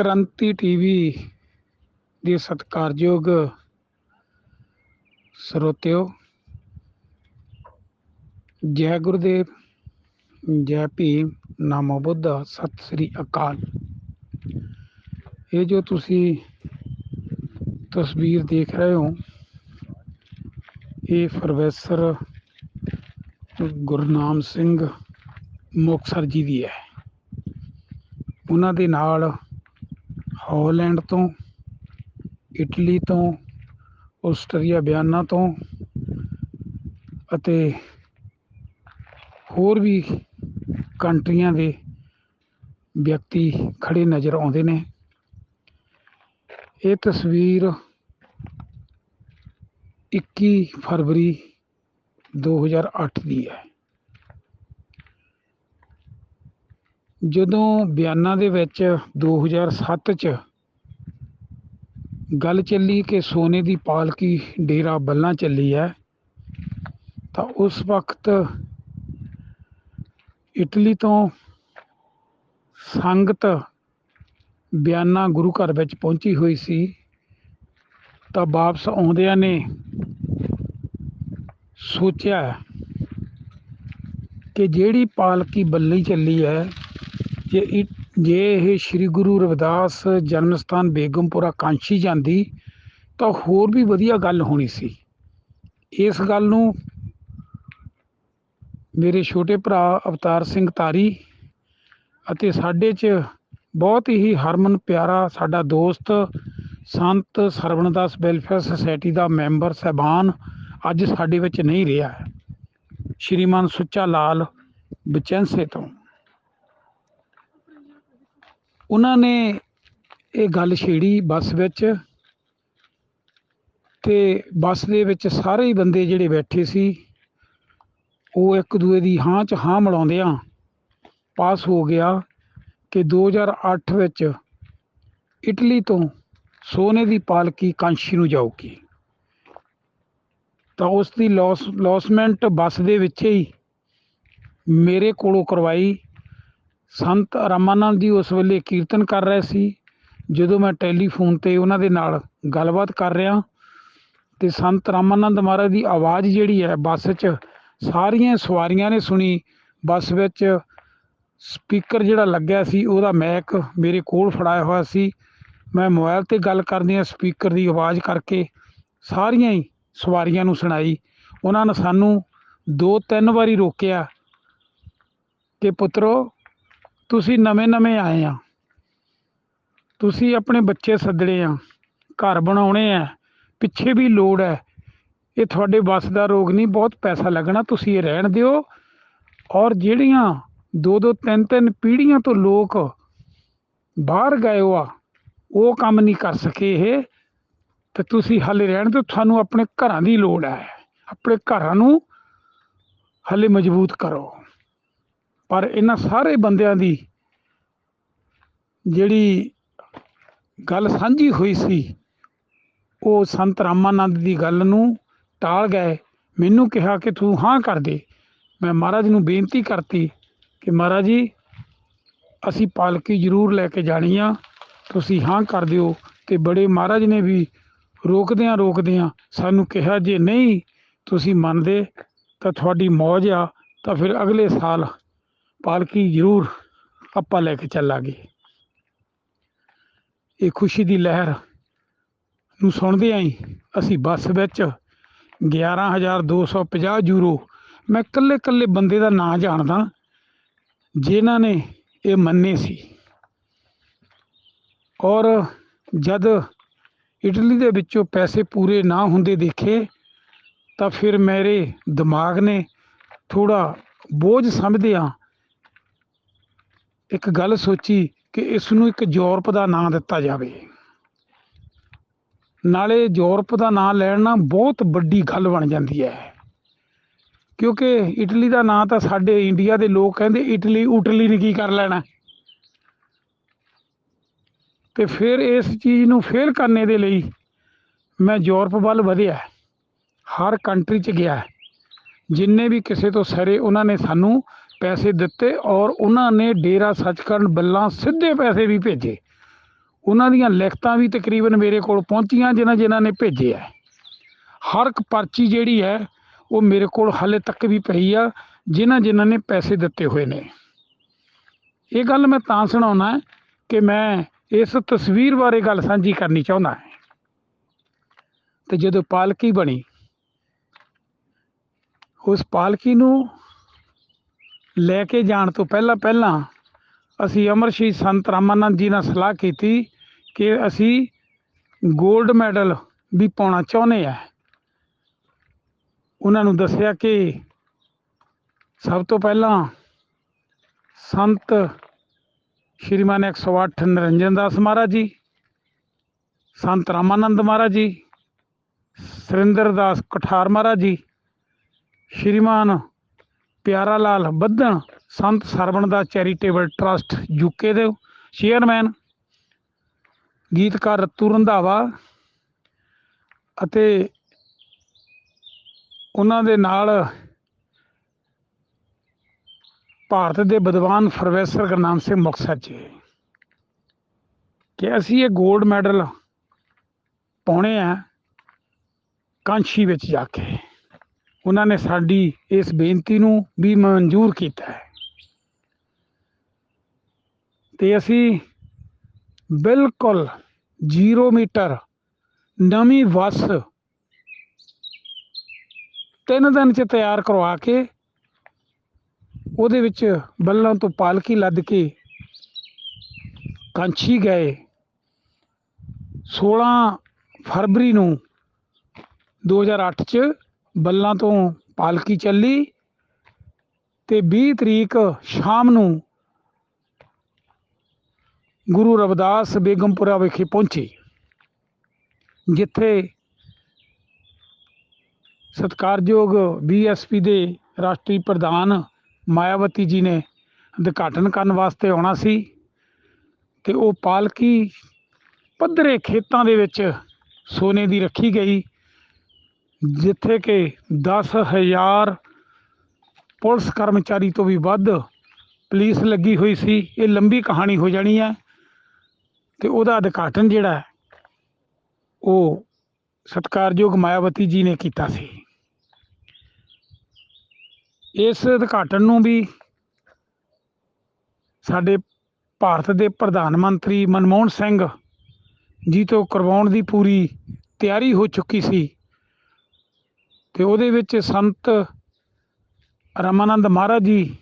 ਕ੍ਰਾਂਤੀ ਟੀਵੀ ਦੇ ਸਤਿਕਾਰਯੋਗ ਸਰੋਤਿਓ, ਜੈ ਗੁਰਦੇਵ, ਜੈ ਭੀਮ, ਨਾਮੋ ਬੁੱਧਾ, ਸਤਿ ਸ੍ਰੀ ਅਕਾਲ। ਇਹ ਜੋ ਤੁਸੀਂ ਤਸਵੀਰ ਦੇਖ ਰਹੇ ਹੋ, ਇਹ ਪ੍ਰੋਫੈਸਰ ਗੁਰਨਾਮ ਸਿੰਘ ਮੁਕਤਸਰ ਜੀ ਦੀ ਹੈ। ਉਹਨਾਂ ਦੇ ਨਾਲ ਹਾਲੈਂਡ ਤੋਂ, ਇਟਲੀ ਤੋਂ, ਆਸਟਰੀਆ ਬਿਆਨਾ ਤੋਂ ਅਤੇ ਹੋਰ ਵੀ ਕੰਟਰੀਆਂ ਦੇ ਵਿਅਕਤੀ ਖੜੇ ਨਜ਼ਰ ਆਉਂਦੇ ਨੇ। ਇਹ ਤਸਵੀਰ 21 ਫਰਵਰੀ 2008 ਦੀ ਹੈ। ਜਦੋਂ ਬਿਆਨਾਂ ਦੇ ਵਿੱਚ 2007 ਚ ਗੱਲ ਚੱਲੀ ਕਿ ਸੋਨੇ ਦੀ ਪਾਲਕੀ ਡੇਰਾ ਬੱਲਾਂ ਚੱਲੀ ਹੈ, ਤਾਂ ਉਸ ਵਕਤ ਇਟਲੀ ਤੋਂ ਸੰਗਤ ਬਿਆਨਾ ਗੁਰੂ ਘਰ ਵਿੱਚ ਪਹੁੰਚੀ ਹੋਈ ਸੀ, ਤਾਂ ਵਾਪਸ ਆਉਂਦਿਆਂ ਨੇ ਸੋਚਿਆ ਕਿ ਜਿਹੜੀ ਪਾਲਕੀ ਬੱਲੀ ਚੱਲੀ ਹੈ ਜੇ ਇ- ਜੇ ਇਹ ਸ੍ਰੀ ਗੁਰੂ ਰਵਿਦਾਸ ਜਨਮ ਸਥਾਨ ਬੇਗਮਪੁਰਾ ਕਾਂਸ਼ੀ ਜਾਂਦੀ, ਤਾਂ ਹੋਰ ਵੀ ਵਧੀਆ ਗੱਲ ਹੋਣੀ ਸੀ। ਇਸ ਗੱਲ ਨੂੰ ਮੇਰੇ ਛੋਟੇ ਭਰਾ ਅਵਤਾਰ ਸਿੰਘ ਤਾਰੀ ਅਤੇ ਸਾਡੇ 'ਚ ਬਹੁਤ ਹੀ ਹਰਮਨ ਪਿਆਰਾ ਸਾਡਾ ਦੋਸਤ ਸੰਤ ਸਰਵਣਦਾਸ ਵੈਲਫੇਅਰ ਸੁਸਾਇਟੀ ਦਾ ਮੈਂਬਰ ਸਹਿਬਾਨ ਅੱਜ ਸਾਡੇ ਵਿੱਚ ਨਹੀਂ ਰਿਹਾ। ਹੈ ਸ਼੍ਰੀਮਾਨ ਸੁੱਚਾ ਲਾਲ ਬਚੈਂਸੇ ਤੋਂ। ਉਹਨਾਂ ਨੇ ਇਹ ਗੱਲ ਛੇੜੀ ਬੱਸ ਵਿੱਚ ਤੇ ਬੱਸ ਦੇ ਵਿੱਚ ਸਾਰੇ ਹੀ ਬੰਦੇ ਜਿਹੜੇ ਬੈਠੇ ਸੀ, ਉਹ ਇੱਕ ਦੂਏ ਦੀ ਹਾਂ ਚ ਹਾਂ ਮਿਲਾਉਂਦਿਆਂ ਪਾਸ ਹੋ ਗਿਆ ਕਿ 2008 ਵਿੱਚ ਇਟਲੀ ਤੋਂ ਸੋਨੇ ਦੀ ਪਾਲਕੀ ਕਾਂਸ਼ੀ ਨੂੰ ਜਾਊਗੀ। ਤਾਂ ਉਸ ਦੀ ਲੌਸ ਲੌਸਮੈਂਟ ਬੱਸ ਦੇ ਵਿੱਚ ਹੀ ਮੇਰੇ ਕੋਲੋਂ ਕਰਵਾਈ ਸੰਤ ਰਾਮਾਨੰਦ ਜੀ ਉਸ ਵੇਲੇ ਕੀਰਤਨ ਕਰ ਰਹੇ ਸੀ। ਜਦੋਂ ਮੈਂ ਟੈਲੀਫੋਨ ਤੇ ਉਹਨਾਂ ਦੇ ਨਾਲ ਗੱਲਬਾਤ ਕਰ ਰਿਹਾ ਤੇ ਸੰਤ ਰਾਮਾਨੰਦ ਮਹਾਰਾਜ ਦੀ ਆਵਾਜ਼ ਜਿਹੜੀ ਹੈ ਬੱਸ 'ਚ ਸਾਰੀਆਂ ਸਵਾਰੀਆਂ ਨੇ ਸੁਣੀ। ਬੱਸ ਵਿੱਚ ਸਪੀਕਰ ਜਿਹੜਾ ਲੱਗਿਆ ਸੀ, ਉਹਦਾ ਮੈਕ ਮੇਰੇ ਕੋਲ ਫੜਾਇਆ ਹੋਇਆ ਸੀ। ਮੈਂ ਮੋਬਾਈਲ ਤੇ ਗੱਲ ਕਰਦਿਆਂ ਸਪੀਕਰ ਦੀ ਆਵਾਜ਼ ਕਰਕੇ ਸਾਰੀਆਂ ਹੀ ਸਵਾਰੀਆਂ ਨੂੰ ਸੁਣਾਈ। ਉਹਨਾਂ ਨੇ ਸਾਨੂੰ ਦੋ ਤਿੰਨ ਵਾਰੀ ਰੋਕਿਆ ਕਿ ਪੁੱਤਰੋ ਤੁਸੀਂ ਨਵੇਂ ਨਵੇਂ ਆਏ ਆ। ਤੁਸੀਂ ਆਪਣੇ ਬੱਚੇ ਸੱਦਣੇ ਆ। ਘਰ ਬਣਾਉਣੇ ਆ। ਪਿੱਛੇ ਵੀ ਲੋੜ ਹੈ। ਇਹ ਤੁਹਾਡੇ ਵੱਸ ਦਾ ਰੋਗ ਨਹੀਂ, ਬਹੁਤ ਪੈਸਾ ਲੱਗਣਾ। ਤੁਸੀਂ ਇਹ ਰਹਿਣ ਦਿਓ। ਔਰ ਜਿਹੜੀਆਂ ਦੋ ਦੋ ਤਿੰਨ ਤਿੰਨ ਪੀੜ੍ਹੀਆਂ ਤੋਂ ਲੋਕ ਬਾਹਰ ਗਏ ਹੋ ਆ ਉਹ ਕੰਮ ਨਹੀਂ ਕਰ ਸਕੇ ਇਹ। ਤੇ ਤੁਸੀਂ ਹਾਲੇ ਰਹਿਣ ਦਿਓ। ਤੁਹਾਨੂੰ ਆਪਣੇ ਘਰਾਂ ਦੀ ਲੋੜ ਹੈ। ਆਪਣੇ ਘਰਾਂ ਨੂੰ ਹਾਲੇ ਮਜ਼ਬੂਤ ਕਰੋ। ਪਰ ਇਹਨਾਂ ਸਾਰੇ ਬੰਦਿਆਂ ਦੀ ਜਿਹੜੀ ਗੱਲ ਸਾਂਝੀ ਹੋਈ ਸੀ, ਉਹ ਸੰਤ ਰਾਮਾਨੰਦ ਦੀ ਗੱਲ ਨੂੰ ਟਾਲ ਗਏ। ਮੈਨੂੰ ਕਿਹਾ ਕਿ ਤੂੰ ਹਾਂ ਕਰ ਦੇ। ਮੈਂ ਮਹਾਰਾਜ ਨੂੰ ਬੇਨਤੀ ਕਰਤੀ ਕਿ ਮਹਾਰਾਜ ਜੀ, ਅਸੀਂ ਪਾਲਕੀ ਜ਼ਰੂਰ ਲੈ ਕੇ ਜਾਣੀ ਆ। ਤੁਸੀਂ ਹਾਂ ਕਰ ਦਿਓ ਤੇ ਬੜੇ ਮਹਾਰਾਜ ਨੇ ਵੀ ਰੋਕਦਿਆਂ ਰੋਕਦਿਆਂ ਸਾਨੂੰ ਕਿਹਾ ਜੇ ਨਹੀਂ ਤੁਸੀਂ ਮੰਨਦੇ ਤਾਂ ਤੁਹਾਡੀ ਮੌਜ ਆ, ਤਾਂ ਫਿਰ ਅਗਲੇ ਸਾਲ ਪਾਲਕੀ ਜ਼ਰੂਰ ਆਪਾਂ ਲੈ ਕੇ ਚੱਲਾਂਗੇ। ਇਹ ਖੁਸ਼ੀ ਦੀ ਲਹਿਰ ਨੂੰ ਸੁਣਦੇ ਆਂ ਹੀ ਅਸੀਂ ਬੱਸ ਵਿੱਚ 11250 ਯੂਰੋ। ਮੈਂ ਇਕੱਲੇ ਇਕੱਲੇ ਬੰਦੇ ਦਾ ਨਾਂ ਜਾਣਦਾ ਜਿਨ੍ਹਾਂ ਨੇ ਇਹ ਮੰਨੇ ਸੀ। ਔਰ ਜਦ ਇਟਲੀ ਦੇ ਵਿੱਚੋਂ ਪੈਸੇ ਪੂਰੇ ਨਾ ਹੁੰਦੇ ਦੇਖੇ ਤਾਂ ਫਿਰ ਮੇਰੇ ਦਿਮਾਗ ਨੇ ਥੋੜਾ ਬੋਝ ਸਮਝਦਿਆਂ ਇੱਕ ਗੱਲ ਸੋਚੀ ਕਿ ਇਸ ਨੂੰ ਇੱਕ ਯੂਰਪ ਦਾ ਨਾਂ ਦਿੱਤਾ ਜਾਵੇ। ਨਾਲੇ ਯੂਰਪ ਦਾ ਨਾਂ ਲੈਣ ਨਾਲ ਬਹੁਤ ਵੱਡੀ ਗੱਲ ਬਣ ਜਾਂਦੀ ਹੈ। ਕਿਉਂਕਿ ਇਟਲੀ ਦਾ ਨਾਂ ਤਾਂ ਸਾਡੇ ਇੰਡੀਆ ਦੇ ਲੋਕ ਕਹਿੰਦੇ ਇਟਲੀ ਉਟਲੀ ਨੇ ਕੀ ਕਰ ਲੈਣਾ। ਤੇ ਫਿਰ ਇਸ ਚੀਜ਼ ਨੂੰ ਫੇਲ ਕਰਨੇ ਦੇ ਲਈ ਮੈਂ ਯੂਰਪ ਵੱਲ ਵਧਿਆ। ਹਰ ਕੰਟਰੀ 'ਚ ਗਿਆ। ਜਿੰਨੇ ਵੀ ਕਿਸੇ ਤੋਂ ਸਰੇ ਉਹਨਾਂ ਨੇ ਸਾਨੂੰ ਪੈਸੇ ਦਿੱਤੇ ਔਰ ਉਹਨਾਂ ਨੇ ਡੇਰਾ ਸੱਚਖੰਡ ਬੱਲਾਂ ਸਿੱਧੇ ਪੈਸੇ ਵੀ ਭੇਜੇ। ਉਹਨਾਂ ਦੀਆਂ ਲਿਖਤਾਂ ਵੀ ਤਕਰੀਬਨ ਮੇਰੇ ਕੋਲ ਪਹੁੰਚੀਆਂ, ਜਿਨ੍ਹਾਂ ਜਿਨ੍ਹਾਂ ਨੇ ਭੇਜੇ ਹੈ ਹਰ ਇੱਕ ਪਰਚੀ ਜਿਹੜੀ ਹੈ, ਉਹ ਮੇਰੇ ਕੋਲ ਹਾਲੇ ਤੱਕ ਵੀ ਪਈ ਆ, ਜਿਨ੍ਹਾਂ ਜਿਨ੍ਹਾਂ ਨੇ ਪੈਸੇ ਦਿੱਤੇ ਹੋਏ ਨੇ। ਇਹ ਗੱਲ ਮੈਂ ਤਾਂ ਸੁਣਾਉਣਾ ਕਿ ਮੈਂ ਇਸ ਤਸਵੀਰ ਬਾਰੇ ਗੱਲ ਸਾਂਝੀ ਕਰਨੀ ਚਾਹੁੰਦਾ ਹਾਂ। ਤੇ ਜਦੋਂ ਪਾਲਕੀ ਬਣੀ, ਉਸ ਪਾਲਕੀ ਨੂੰ ਲੈ ਕੇ ਜਾਣ ਤੋਂ ਪਹਿਲਾਂ ਪਹਿਲਾਂ ਅਸੀਂ ਅਮਰਸ਼ੀ ਸੰਤ ਰਾਮਾਨੰਦ ਜੀ ਨਾਲ ਸਲਾਹ ਕੀਤੀ ਕਿ ਅਸੀਂ 골ਡ ਮੈਡਲ ਵੀ ਪਾਉਣਾ ਚਾਹੁੰਦੇ ਆ। ਉਹਨਾਂ ਨੂੰ ਦੱਸਿਆ ਕਿ ਸਭ ਤੋਂ ਪਹਿਲਾਂ ਸੰਤ ਸ਼੍ਰੀਮਾਨ 108 ਨਿਰੰਜਨ ਦਾਸ ਮਹਾਰਾਜ ਜੀ, ਸੰਤ ਰਾਮਾਨੰਦ ਮਹਾਰਾਜ ਜੀ, ਸੁਰਿੰਦਰ ਦਾਸ ਕਠਾਰ ਮਹਾਰਾਜ ਜੀ, ਸ਼੍ਰੀਮਾਨ ਪਿਆਰਾ ਲਾਲ ਬੱਧਣ ਸੰਤ ਸਰਵਣ ਦਾ ਚੈਰੀਟੇਬਲ ਟਰਸਟ ਯੂਕੇ ਦੇ ਚੇਅਰਮੈਨ, ਗੀਤਕਾਰ ਰਤੂ ਰੰਧਾਵਾ ਅਤੇ ਉਹਨਾਂ ਦੇ ਨਾਲ ਭਾਰਤ ਦੇ ਵਿਦਵਾਨ ਪ੍ਰੋਫੈਸਰ ਗੁਰਨਾਮ ਸਿੰਘ ਮੁਕਤਸਰ ਜੀ। ਕਿ ਅਸੀਂ ਇਹ 골ਡ ਮੈਡਲ ਪਾਉਣੇ ਆ ਕਾਂਸ਼ੀ ਵਿੱਚ ਜਾ ਕੇ। ਉਹਨਾਂ ਨੇ ਸਾਡੀ ਇਸ ਬੇਨਤੀ ਨੂੰ ਵੀ ਮਨਜ਼ੂਰ ਕੀਤਾ ਹੈ। ਤੇ ਅਸੀਂ ਬਿਲਕੁਲ 0 ਮੀਟਰ ਨਵੀਂ ਬੱਸ ਤਿੰਨ ਦਿਨ ਚ ਤਿਆਰ ਕਰਵਾ ਕੇ ਉਹਦੇ ਵਿੱਚ ਬੱਲਾਂ ਤੋਂ ਪਾਲਕੀ ਲੱਦ ਕੇ ਕਾਂਛੀ ਗਏ। 16 ਫਰਵਰੀ ਨੂੰ 2008 ਚ ਬੱਲਾਂ ਤੋਂ ਪਾਲਕੀ ਚੱਲੀ ਤੇ 20 ਤਰੀਕ ਸ਼ਾਮ ਨੂੰ ਗੁਰੂ ਰਵਿਦਾਸ ਬੇਗਮਪੁਰਾ ਵਿਖੇ ਪਹੁੰਚੀ, ਜਿੱਥੇ ਸਤਿਕਾਰਯੋਗ ਬੀਐਸਪੀ ਦੇ ਰਾਸ਼ਟਰੀ ਪ੍ਰਧਾਨ ਮਾਇਆਵਤੀ ਜੀ ਨੇ ਉਦਘਾਟਨ ਕਰਨ ਵਾਸਤੇ ਆਉਣਾ ਸੀ ਤੇ ਉਹ ਪਾਲਕੀ ਪੱਧਰੇ ਖੇਤਾਂ ਦੇ ਵਿੱਚ ਸੋਨੇ ਦੀ ਰੱਖੀ ਗਈ। ਜਿੱਥੇ ਕਿ 10000 ਪੁਲਿਸ ਕਰਮਚਾਰੀ ਤੋਂ ਵੀ ਵੱਧ ਪੁਲਿਸ ਲੱਗੀ ਹੋਈ ਸੀ। ਇਹ ਲੰਬੀ ਕਹਾਣੀ ਹੋ ਜਾਣੀ ਹੈ ਤੇ ਉਹਦਾ ਉਦਘਾਟਨ ਜਿਹੜਾ ਉਹ ਸਤਿਕਾਰਯੋਗ ਮਾਇਆਵਤੀ ਜੀ ਨੇ ਕੀਤਾ ਸੀ। ਇਸ ਉਦਘਾਟਨ ਨੂੰ ਵੀ ਸਾਡੇ ਭਾਰਤ ਦੇ ਪ੍ਰਧਾਨ ਮੰਤਰੀ ਮਨਮੋਹਨ ਸਿੰਘ ਜੀ ਤੋਂ ਕਰਵਾਉਣ ਦੀ ਪੂਰੀ ਤਿਆਰੀ ਹੋ ਚੁੱਕੀ ਸੀ। ਤੇ ਉਹਦੇ ਵਿੱਚ ਸੰਤ ਰਮਾਨੰਦ ਮਹਾਰਾਜ ਜੀ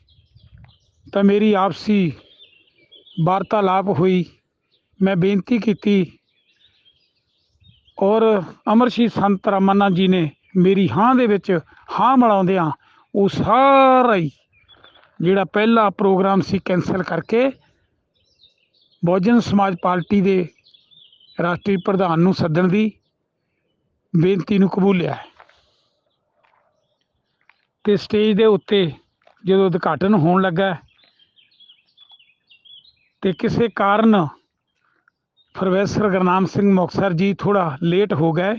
ਤਾਂ ਮੇਰੀ ਆਪਸੀ ਵਾਰਤਾਲਾਪ ਹੋਈ। ਮੈਂ ਬੇਨਤੀ ਕੀਤੀ ਔਰ ਅਮਰਸ਼ੀ ਸੰਤ ਰਮਾਨੰਦ ਜੀ ਨੇ ਮੇਰੀ ਹਾਂ ਦੇ ਵਿੱਚ ਹਾਂ ਮਿਲਾਉਂਦਿਆਂ ਉਹ ਸਾਰਾ ਹੀ ਜਿਹੜਾ ਪਹਿਲਾ ਪ੍ਰੋਗਰਾਮ ਸੀ ਕੈਂਸਲ ਕਰਕੇ ਬਹੁਜਨ ਸਮਾਜ ਪਾਰਟੀ ਦੇ ਰਾਸ਼ਟਰੀ ਪ੍ਰਧਾਨ ਨੂੰ ਸੱਦਣ ਦੀ ਬੇਨਤੀ ਨੂੰ ਕਬੂਲਿਆ ਤੇ ਸਟੇਜ ਦੇ ਉੱਤੇ ਜਦੋਂ ਉਦਘਾਟਨ ਹੋਣ ਲੱਗਾ ਤੇ ਕਿਸੇ ਕਾਰਨ ਪ੍ਰੋਫੈਸਰ ਗੁਰਨਾਮ ਸਿੰਘ ਮੁਖਤਸਰ ਜੀ ਥੋੜਾ ਲੇਟ ਹੋ ਗਏ,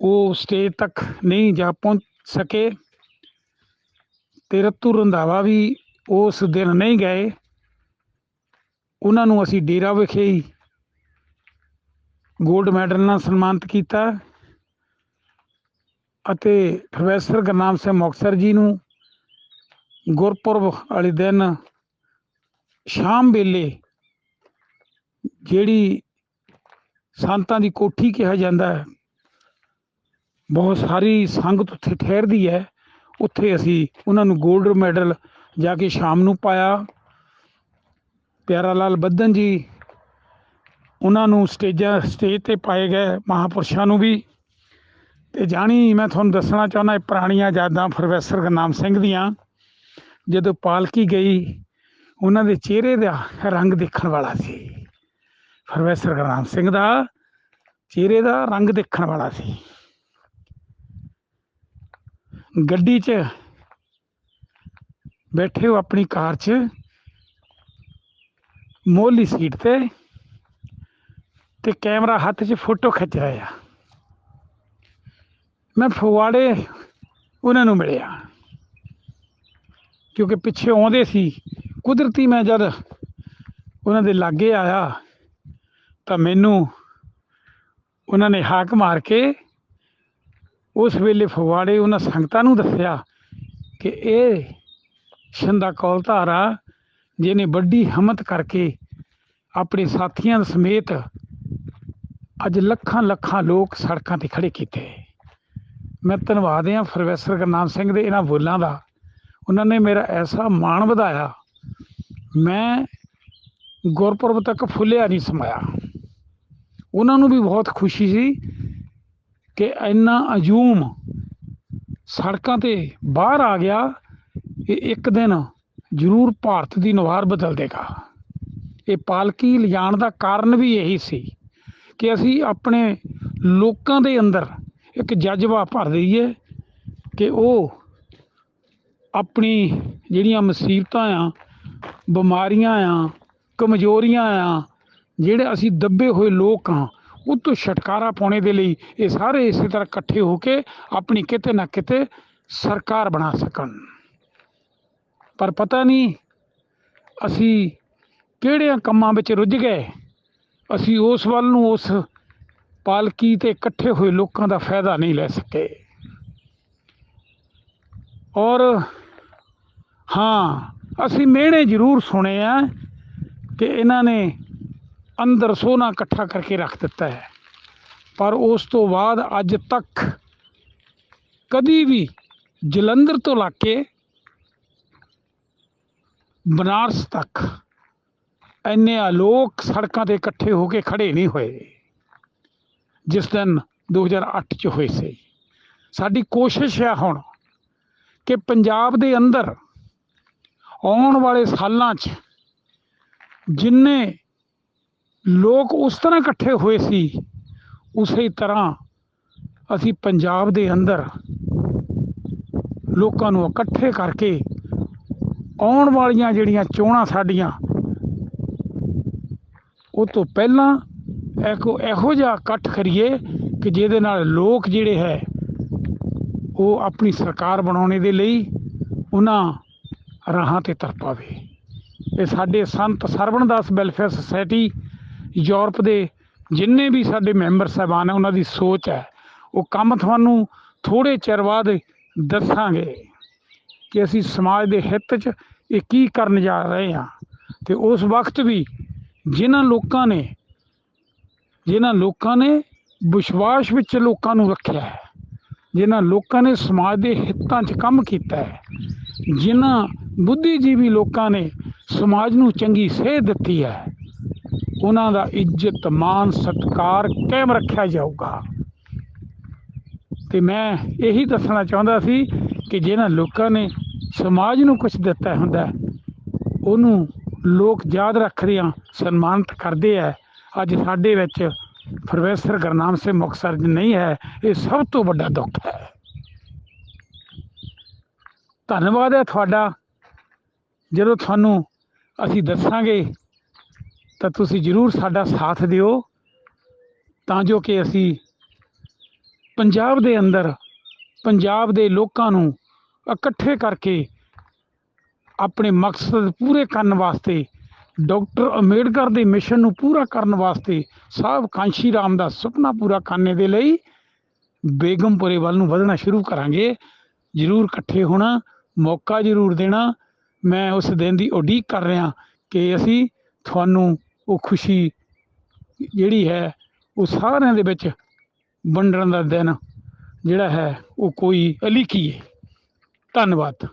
ਉਹ ਸਟੇਜ ਤੱਕ ਨਹੀਂ ਜਾ ਪਹੁੰਚ ਸਕੇ ਤੇ ਰਤੂ ਰੰਧਾਵਾ ਵੀ ਉਸ ਦਿਨ ਨਹੀਂ ਗਏ। ਉਹਨਾਂ ਨੂੰ ਅਸੀਂ ਡੇਰਾ ਵਿਖੇ ਹੀ 골ਡ ਮੈਡਲ ਨਾਲ ਸਨਮਾਨਿਤ ਕੀਤਾ। ਅਤੇ ਪ੍ਰੋਫੈਸਰ ਗੁਰਨਾਮ ਸਿੰਘ ਮੁਖਤਸਰ ਜੀ ਨੂੰ ਗੁਰਪੁਰਬ ਵਾਲੇ ਦਿਨ ਸ਼ਾਮ ਵੇਲੇ ਜਿਹੜੀ ਸੰਤਾਂ ਦੀ ਕੋਠੀ ਕਿਹਾ ਜਾਂਦਾ ਹੈ, ਬਹੁਤ ਸਾਰੀ ਸੰਗਤ ਉੱਥੇ ਠਹਿਰਦੀ ਹੈ। ਉੱਥੇ ਅਸੀਂ ਉਹਨਾਂ ਨੂੰ 골ਡ ਮੈਡਲ ਜਾ ਕੇ ਸ਼ਾਮ ਨੂੰ ਪਾਇਆ। ਪਿਆਰਾ ਲਾਲ ਬੱਧਨ ਜੀ, ਉਹਨਾਂ ਨੂੰ ਸਟੇਜਾਂ, ਸਟੇਜ ਤੇ ਪਾਏ ਗਏ ਮਹਾਪੁਰਸ਼ਾਂ ਨੂੰ ਵੀ ਤੇ ਜਾਣੀ ਮੈਂ ਤੁਹਾਨੂੰ ਦੱਸਣਾ ਚਾਹੁੰਦਾ, ਇਹ ਪੁਰਾਣੀਆਂ ਯਾਦਾਂ ਪ੍ਰੋਫੈਸਰ ਗੁਰਨਾਮ ਸਿੰਘ ਦੀਆਂ, ਜਦੋਂ ਪਾਲਕੀ ਗਈ, ਉਹਨਾਂ ਦੇ ਚਿਹਰੇ ਦਾ ਰੰਗ ਦੇਖਣ ਵਾਲਾ ਸੀ। ਪ੍ਰੋਫੈਸਰ ਗੁਰਨਾਮ ਸਿੰਘ ਦਾ ਚਿਹਰੇ ਦਾ ਰੰਗ ਦੇਖਣ ਵਾਲਾ ਸੀ। ਗੱਡੀ 'ਚ ਬੈਠੇ ਹੋ ਆਪਣੀ ਕਾਰ 'ਚ ਮੋਹਲੀ ਸੀਟ ਤੇ ਤੇ ਕੈਮਰਾ ਹੱਥ 'ਚ ਫੋਟੋ ਖਿੱਚ ਰਿਹਾ। ਮੈਂ ਫਗਵਾੜੇ ਉਹਨਾਂ ਨੂੰ ਮਿਲਿਆ। ਕਿਉਂਕਿ ਪਿੱਛੇ ਆਉਂਦੇ ਸੀ, ਕੁਦਰਤੀ ਮੈਂ ਜਦ ਉਹਨਾਂ ਦੇ ਲਾਗੇ ਆਇਆ, ਤਾਂ ਮੈਨੂੰ ਉਹਨਾਂ ਨੇ ਹਾਕ ਮਾਰ ਕੇ ਉਸ ਵੇਲੇ ਫਗਵਾੜੇ ਉਹਨਾਂ ਸੰਗਤਾਂ ਨੂੰ ਦੱਸਿਆ ਕਿ ਇਹ ਸ਼ੰਦਾ ਕੌਲ ਧਾਰਾ ਜਿਹਨੇ ਵੱਡੀ ਹਿੰਮਤ ਕਰਕੇ ਆਪਣੇ ਸਾਥੀਆਂ ਸਮੇਤ ਅੱਜ ਲੱਖਾਂ ਲੱਖਾਂ ਲੋਕ ਸੜਕਾਂ ਤੇ ਖੜੇ ਕੀਤੇ। ਮੈਂ ਧੰਨਵਾਦ ਹਾਂ ਪ੍ਰੋਫੈਸਰ ਗੁਰਨਾਮ ਸਿੰਘ ਦੇ ਇਹਨਾਂ ਬੋਲਾਂ ਦਾ। ਉਹਨਾਂ ਨੇ ਮੇਰਾ ਐਸਾ ਮਾਣ ਵਧਾਇਆ। ਮੈਂ ਗੁਰਪੁਰਬ ਤੱਕ ਫੁੱਲਿਆ ਨਹੀਂ ਸਮਾਇਆ। ਉਹਨਾਂ ਨੂੰ ਵੀ ਬਹੁਤ ਖੁਸ਼ੀ ਸੀ ਕਿ ਇੰਨਾ ਅਜੂਮ ਸੜਕਾਂ ਤੇ ਬਾਹਰ ਆ ਗਿਆ ਇਹ ਇੱਕ ਦਿਨ ਜ਼ਰੂਰ ਭਾਰਤ ਦੀ ਨੁਹਾਰ ਬਦਲ ਦੇਗਾ। ਇਹ ਪਾਲਕੀ ਲਿਜਾਣ ਦਾ ਕਾਰਨ ਵੀ ਇਹੀ ਸੀ ਕਿ ਅਸੀਂ ਆਪਣੇ ਲੋਕਾਂ ਦੇ ਅੰਦਰ ਇੱਕ ਜਜ਼ਬਾ ਭਰ ਦਈਏ ਕਿ ਉਹ ਆਪਣੀ ਜਿਹੜੀਆਂ ਮੁਸੀਬਤਾਂ ਆ, ਬਿਮਾਰੀਆਂ ਆ, ਕਮਜ਼ੋਰੀਆਂ ਆ, ਜਿਹੜੇ ਅਸੀਂ ਦੱਬੇ ਹੋਏ ਲੋਕ ਆ, ਉਹ ਤੋਂ ਛੁਟਕਾਰਾ ਪਾਉਣੇ ਦੇ ਲਈ ਇਹ ਸਾਰੇ ਇਸੇ ਤਰ੍ਹਾਂ ਇਕੱਠੇ ਹੋ ਕੇ ਆਪਣੀ ਕਿਤੇ ਨਾ ਕਿਤੇ ਸਰਕਾਰ ਬਣਾ ਸਕਣ। ਪਰ ਪਤਾ ਨਹੀਂ ਅਸੀਂ ਕਿਹੜਿਆਂ ਕੰਮਾਂ ਵਿੱਚ ਰੁੱਝ ਗਏ, ਅਸੀਂ ਉਸ ਵੱਲ ਨੂੰ ਉਸ ਪਾਲਕੀ ਤੇ ਇਕੱਠੇ ਹੋਏ ਲੋਕਾਂ ਦਾ ਫਾਇਦਾ ਨਹੀਂ ਲੈ ਸਕੇ। ਔਰ ਹਾਂ, ਅਸੀਂ ਮਿਹਣੇ ਜ਼ਰੂਰ ਸੁਣੇ ਆ ਕਿ ਇਹਨਾਂ ਨੇ ਅੰਦਰ ਸੋਨਾ ਇਕੱਠਾ ਕਰਕੇ ਰੱਖ ਦਿੱਤਾ ਹੈ। ਪਰ ਉਸ ਤੋਂ ਬਾਅਦ ਅੱਜ ਤੱਕ ਕਦੀ ਵੀ ਜਲੰਧਰ ਤੋਂ ਲਾ ਕੇ ਬਨਾਰਸ ਤੱਕ ਇੰਨੇ ਲੋਕ ਸੜਕਾਂ ਤੇ ਇਕੱਠੇ ਹੋ ਕੇ ਖੜੇ ਨਹੀਂ ਹੋਏ। ਜਿਸ ਦਿਨ 2008 ਚ ਹੋਏ ਸੀ। ਸਾਡੀ ਕੋਸ਼ਿਸ਼ ਹੈ ਹੁਣ ਕਿ ਪੰਜਾਬ ਦੇ ਅੰਦਰ ਆਉਣ ਵਾਲੇ ਸਾਲਾਂ 'ਚ ਜਿੰਨੇ ਲੋਕ ਉਸ ਤਰ੍ਹਾਂ ਇਕੱਠੇ ਹੋਏ ਸੀ, ਉਸੇ ਤਰ੍ਹਾਂ ਅਸੀਂ ਪੰਜਾਬ ਦੇ ਅੰਦਰ ਲੋਕਾਂ ਨੂੰ ਇਕੱਠੇ ਕਰਕੇ ਆਉਣ ਵਾਲੀਆਂ ਜਿਹੜੀਆਂ ਚੋਣਾਂ ਸਾਡੀਆਂ, ਉਹ ਤੋਂ ਪਹਿਲਾਂ ਇਹੋ ਇਹੋ ਜਿਹਾ ਇਕੱਠ ਕਰੀਏ ਕਿ ਜਿਹਦੇ ਨਾਲ ਲੋਕ ਜਿਹੜੇ ਹੈ, ਉਹ ਆਪਣੀ ਸਰਕਾਰ ਬਣਾਉਣੇ ਦੇ ਲਈ ਉਹਨਾਂ ਰਾਹਾਂ ਤੇ ਤਰ ਪਾਵੇ। ਇਹ ਸਾਡੇ ਸੰਤ ਸਰਵਣਦਾਸ ਵੈਲਫੇਅਰ ਸੁਸਾਇਟੀ ਯੂਰਪ ਦੇ ਜਿੰਨੇ ਵੀ ਸਾਡੇ ਮੈਂਬਰ ਸਾਹਿਬਾਨ ਹੈ, ਉਹਨਾਂ ਦੀ ਸੋਚ ਹੈ, ਉਹ ਕੰਮ ਤੁਹਾਨੂੰ ਥੋੜੇ ਚਿਰ ਬਾਅਦ ਦੱਸਾਂਗੇ ਕਿ ਅਸੀਂ ਸਮਾਜ ਦੇ ਹਿੱਤ 'ਚ ਇਹ ਕੀ ਕਰਨ ਜਾ ਰਹੇ ਹਾਂ। ਤੇ ਉਸ ਵਕਤ ਵੀ ਜਿਨ੍ਹਾਂ ਲੋਕਾਂ ਨੇ ਜਿਨ੍ਹਾਂ ਲੋਕਾਂ ਨੇ ਵਿਸ਼ਵਾਸ ਵਿੱਚ ਲੋਕਾਂ ਨੂੰ ਰੱਖਿਆ ਹੈ, ਜਿਨ੍ਹਾਂ ਲੋਕਾਂ ਨੇ ਸਮਾਜ ਦੇ ਹਿੱਤਾਂ 'ਚ ਕੰਮ ਕੀਤਾ ਹੈ, ਜਿਨ੍ਹਾਂ ਬੁੱਧੀਜੀਵੀ ਲੋਕਾਂ ਨੇ ਸਮਾਜ ਨੂੰ ਚੰਗੀ ਸੇਧ ਦਿੱਤੀ ਹੈ, ਉਹਨਾਂ ਦਾ ਇੱਜ਼ਤ ਮਾਨ ਸਤਿਕਾਰ ਕਾਇਮ ਰੱਖਿਆ ਜਾਊਗਾ। ਤੇ ਮੈਂ ਇਹੀ ਦੱਸਣਾ ਚਾਹੁੰਦਾ ਸੀ ਕਿ ਜਿਹਨਾਂ ਲੋਕਾਂ ਨੇ ਸਮਾਜ ਨੂੰ ਕੁਝ ਦਿੱਤਾ ਹੁੰਦਾ ਉਹਨੂੰ ਲੋਕ ਯਾਦ ਰੱਖਦੇ ਆ, ਸਨਮਾਨਿਤ ਕਰਦੇ ਆ ਅੱਜ ਸਾਡੇ ਵਿੱਚ ਪ੍ਰੋਫੈਸਰ ਗੁਰਨਾਮ ਸਿੰਘ ਮੁਖਤਸਰ ਨਹੀਂ ਹੈ, ਇਹ ਸਭ ਤੋਂ ਵੱਡਾ ਦੁੱਖ ਹੈ। ਧੰਨਵਾਦ ਹੈ ਤੁਹਾਡਾ। ਜਦੋਂ ਤੁਹਾਨੂੰ ਅਸੀਂ ਦੱਸਾਂਗੇ, ਤਾਂ ਤੁਸੀਂ ਜ਼ਰੂਰ ਸਾਡਾ ਸਾਥ ਦਿਓ। ਤਾਂ ਜੋ ਕਿ ਅਸੀਂ ਪੰਜਾਬ ਦੇ ਅੰਦਰ, ਪੰਜਾਬ ਦੇ ਲੋਕਾਂ ਨੂੰ ਇਕੱਠੇ ਕਰਕੇ ਆਪਣੇ ਮਕਸਦ ਪੂਰੇ ਕਰਨ ਵਾਸਤੇ ਡਾਕਟਰ ਅੰਬੇਡਕਰ ਦੇ ਮਿਸ਼ਨ ਨੂੰ ਪੂਰਾ ਕਰਨ ਵਾਸਤੇ ਸਾਹਿਬ ਕਾਂਸ਼ੀ ਰਾਮ ਦਾ ਸੁਪਨਾ ਪੂਰਾ ਕਰਨੇ ਦੇ ਲਈ ਬੇਗਮਪੁਰੇ ਵੱਲ ਨੂੰ ਵਧਣਾ ਸ਼ੁਰੂ ਕਰਾਂਗੇ। ਜ਼ਰੂਰ ਇਕੱਠੇ ਹੋਣਾ, ਮੌਕਾ ਜ਼ਰੂਰ ਦੇਣਾ। ਮੈਂ ਉਸ ਦਿਨ ਦੀ ਉਡੀਕ ਕਰ ਰਿਹਾ ਕਿ ਅਸੀਂ ਤੁਹਾਨੂੰ ਉਹ ਖੁਸ਼ੀ ਜਿਹੜੀ ਹੈ, ਉਹ ਸਾਰਿਆਂ ਦੇ ਵਿੱਚ ਵੰਡਣ ਦਾ ਦਿਨ ਜਿਹੜਾ ਹੈ, ਉਹ ਕੋਈ ਅਲੀਕੀਏ ਧੰਨਵਾਦ।